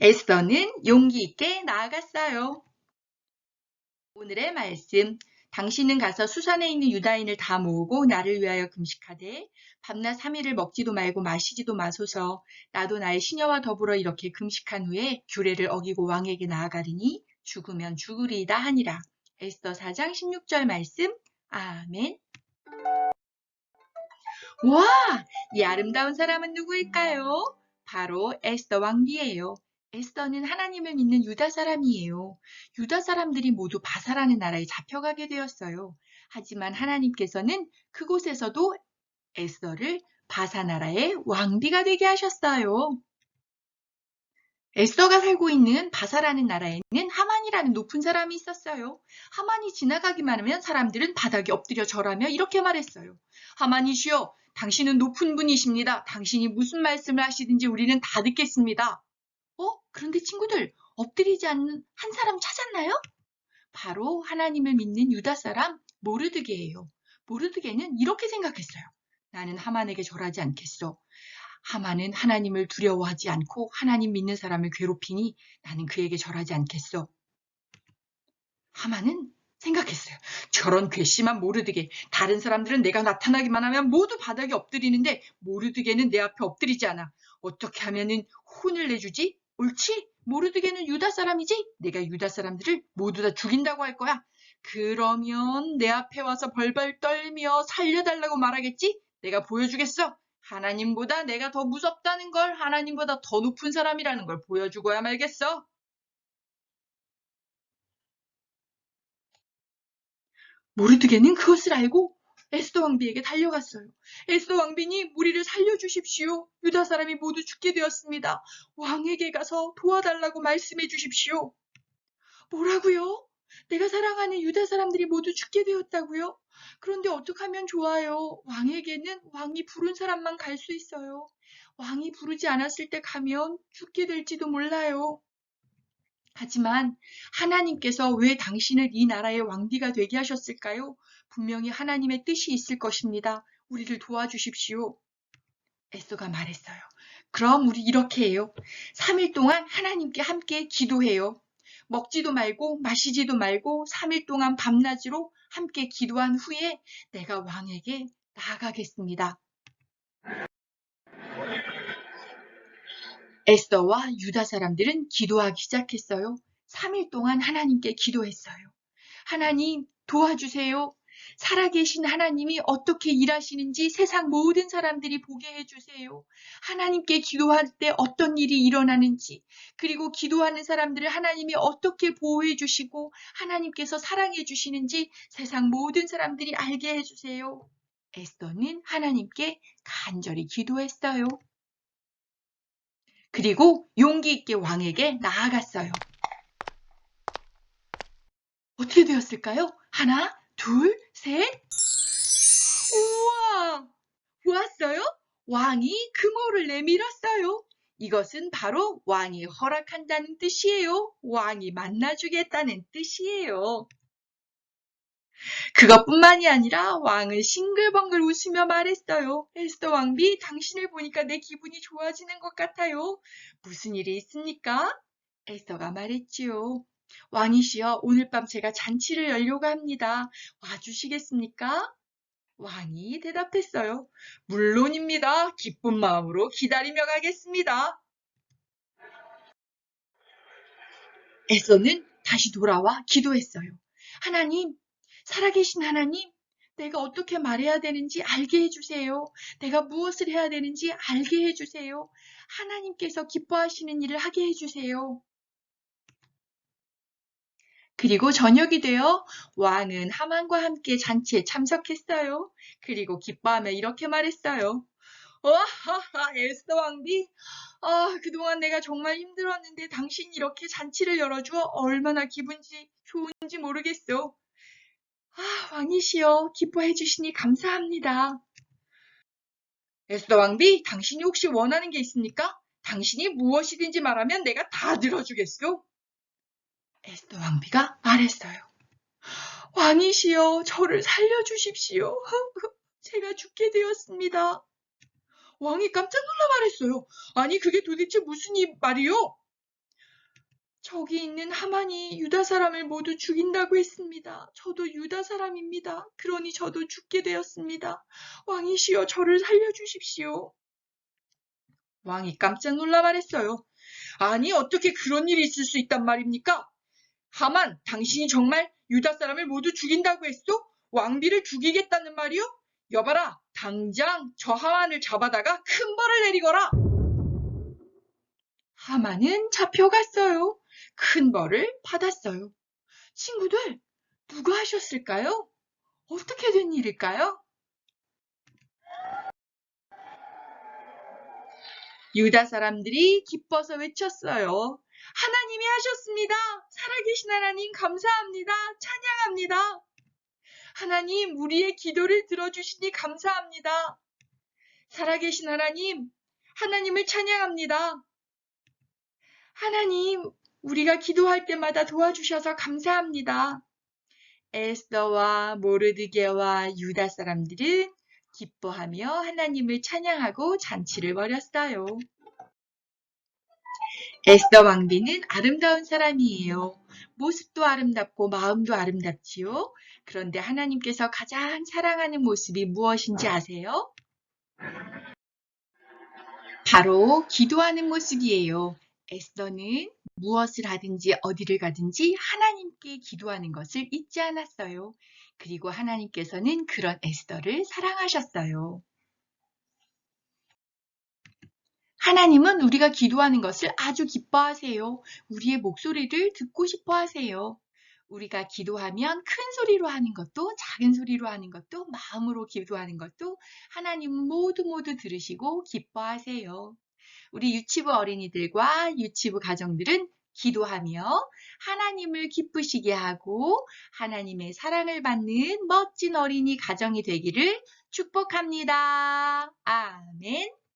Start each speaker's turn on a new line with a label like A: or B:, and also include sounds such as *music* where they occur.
A: 에스더는 용기 있게 나아갔어요. 오늘의 말씀. 당신은 가서 수산에 있는 유다인을 다 모으고 나를 위하여 금식하되 밤낮 3일을 먹지도 말고 마시지도 마소서 나도 나의 시녀와 더불어 이렇게 금식한 후에 규례를 어기고 왕에게 나아가리니 죽으면 죽으리이다 하니라. 에스더 4장 16절 말씀. 아멘. 와! 이 아름다운 사람은 누구일까요? 바로 에스더 왕비예요. 에스더는 하나님을 믿는 유다 사람이에요. 유다 사람들이 모두 바사라는 나라에 잡혀가게 되었어요. 하지만 하나님께서는 그곳에서도 에스더를 바사 나라의 왕비가 되게 하셨어요. 에스더가 살고 있는 바사라는 나라에는 하만이라는 높은 사람이 있었어요. 하만이 지나가기만 하면 사람들은 바닥에 엎드려 절하며 이렇게 말했어요. 하만이시여, 당신은 높은 분이십니다. 당신이 무슨 말씀을 하시든지 우리는 다 듣겠습니다. 어? 그런데 친구들, 엎드리지 않는 한 사람 찾았나요? 바로 하나님을 믿는 유다 사람 모르드게예요. 모르드게는 이렇게 생각했어요. 나는 하만에게 절하지 않겠어. 하만은 하나님을 두려워하지 않고 하나님 믿는 사람을 괴롭히니 나는 그에게 절하지 않겠어. 하만은 생각했어요. 저런 괘씸한 모르드게 다른 사람들은 내가 나타나기만 하면 모두 바닥에 엎드리는데 모르드게는 내 앞에 엎드리지 않아. 어떻게 하면은 혼을 내주지? 옳지? 모르드게는 유다 사람이지? 내가 유다 사람들을 모두 다 죽인다고 할 거야. 그러면 내 앞에 와서 벌벌 떨며 살려달라고 말하겠지? 내가 보여주겠어. 하나님보다 내가 더 무섭다는 걸, 하나님보다 더 높은 사람이라는 걸 보여주고야 말겠어. 모르드게는 그것을 알고 에스더 왕비에게 달려갔어요. 에스더 왕비니 우리를 살려주십시오. 유다 사람이 모두 죽게 되었습니다. 왕에게 가서 도와달라고 말씀해 주십시오. 뭐라고요? 내가 사랑하는 유다 사람들이 모두 죽게 되었다고요? 그런데 어떻게 하면 좋아요? 왕에게는 왕이 부른 사람만 갈 수 있어요. 왕이 부르지 않았을 때 가면 죽게 될지도 몰라요. 하지만 하나님께서 왜 당신을 이 나라의 왕비가 되게 하셨을까요? 분명히 하나님의 뜻이 있을 것입니다. 우리를 도와주십시오. 에스가 말했어요. 그럼 우리 이렇게 해요. 3일 동안 하나님께 함께 기도해요. 먹지도 말고 마시지도 말고 3일 동안 밤낮으로 함께 기도한 후에 내가 왕에게 나아가겠습니다. 에스더와 유다 사람들은 기도하기 시작했어요. 3일 동안 하나님께 기도했어요. 하나님 도와주세요. 살아계신 하나님이 어떻게 일하시는지 세상 모든 사람들이 보게 해주세요. 하나님께 기도할 때 어떤 일이 일어나는지, 그리고 기도하는 사람들을 하나님이 어떻게 보호해 주시고, 하나님께서 사랑해 주시는지 세상 모든 사람들이 알게 해주세요. 에스더는 하나님께 간절히 기도했어요. 그리고 용기 있게 왕에게 나아갔어요. 어떻게 되었을까요? 하나, 둘, 셋. 우와! 보았어요? 왕이 금호를 내밀었어요. 이것은 바로 왕이 허락한다는 뜻이에요. 왕이 만나주겠다는 뜻이에요. 그것뿐만이 아니라 왕은 싱글벙글 웃으며 말했어요. 에스더 왕비, 당신을 보니까 내 기분이 좋아지는 것 같아요. 무슨 일이 있습니까? 에스더가 말했지요. 왕이시여, 오늘 밤 제가 잔치를 열려고 합니다. 와주시겠습니까? 왕이 대답했어요. 물론입니다. 기쁜 마음으로 기다리며 가겠습니다. 에서는 다시 돌아와 기도했어요. 하나님, 살아계신 하나님, 내가 어떻게 말해야 되는지 알게 해주세요. 내가 무엇을 해야 되는지 알게 해주세요. 하나님께서 기뻐하시는 일을 하게 해주세요. 그리고 저녁이 되어 왕은 하만과 함께 잔치에 참석했어요. 그리고 기뻐하며 이렇게 말했어요. 와하하 에스더 왕비 아 그동안 내가 정말 힘들었는데 당신이 이렇게 잔치를 열어주어 얼마나 기분지 좋은지 모르겠어. 아 왕이시여 기뻐해 주시니 감사합니다. 에스더 왕비 당신이 혹시 원하는 게 있습니까? 당신이 무엇이든지 말하면 내가 다 들어주겠소. 에스더 왕비가 말했어요. 왕이시여, 저를 살려주십시오. *laughs* 제가 죽게 되었습니다. 왕이 깜짝 놀라 말했어요. 아니, 그게 도대체 무슨 이 말이요? 저기 있는 하만이 유다 사람을 모두 죽인다고 했습니다. 저도 유다 사람입니다. 그러니 저도 죽게 되었습니다. 왕이시여 저를 살려주십시오. 왕이 깜짝 놀라 말했어요. 아니 어떻게 그런 일이 있을 수 있단 말입니까? 하만 당신이 정말 유다 사람을 모두 죽인다고 했소? 왕비를 죽이겠다는 말이요? 여봐라 당장 저 하만을 잡아다가 큰 벌을 내리거라. 하만은 잡혀갔어요. 큰 벌을 받았어요. 친구들, 누가 하셨을까요? 어떻게 된 일일까요? 유다 사람들이 기뻐서 외쳤어요. 하나님이 하셨습니다. 살아계신 하나님 감사합니다. 찬양합니다. 하나님, 우리의 기도를 들어주시니 감사합니다. 살아계신 하나님, 하나님을 찬양합니다. 하나님, 우리가 기도할 때마다 도와주셔서 감사합니다. 에스더와 모르드게와 유다 사람들은 기뻐하며 하나님을 찬양하고 잔치를 벌였어요. 에스더 왕비는 아름다운 사람이에요. 모습도 아름답고 마음도 아름답지요. 그런데 하나님께서 가장 사랑하는 모습이 무엇인지 아세요? 바로 기도하는 모습이에요. 에스더는 무엇을 하든지 어디를 가든지 하나님께 기도하는 것을 잊지 않았어요. 그리고 하나님께서는 그런 에스더를 사랑하셨어요. 하나님은 우리가 기도하는 것을 아주 기뻐하세요. 우리의 목소리를 듣고 싶어 하세요. 우리가 기도하면 큰 소리로 하는 것도 작은 소리로 하는 것도 마음으로 기도하는 것도 하나님은 모두 모두 들으시고 기뻐하세요. 우리 유치부 어린이들과 유치부 가정들은 기도하며 하나님을 기쁘시게 하고 하나님의 사랑을 받는 멋진 어린이 가정이 되기를 축복합니다. 아멘.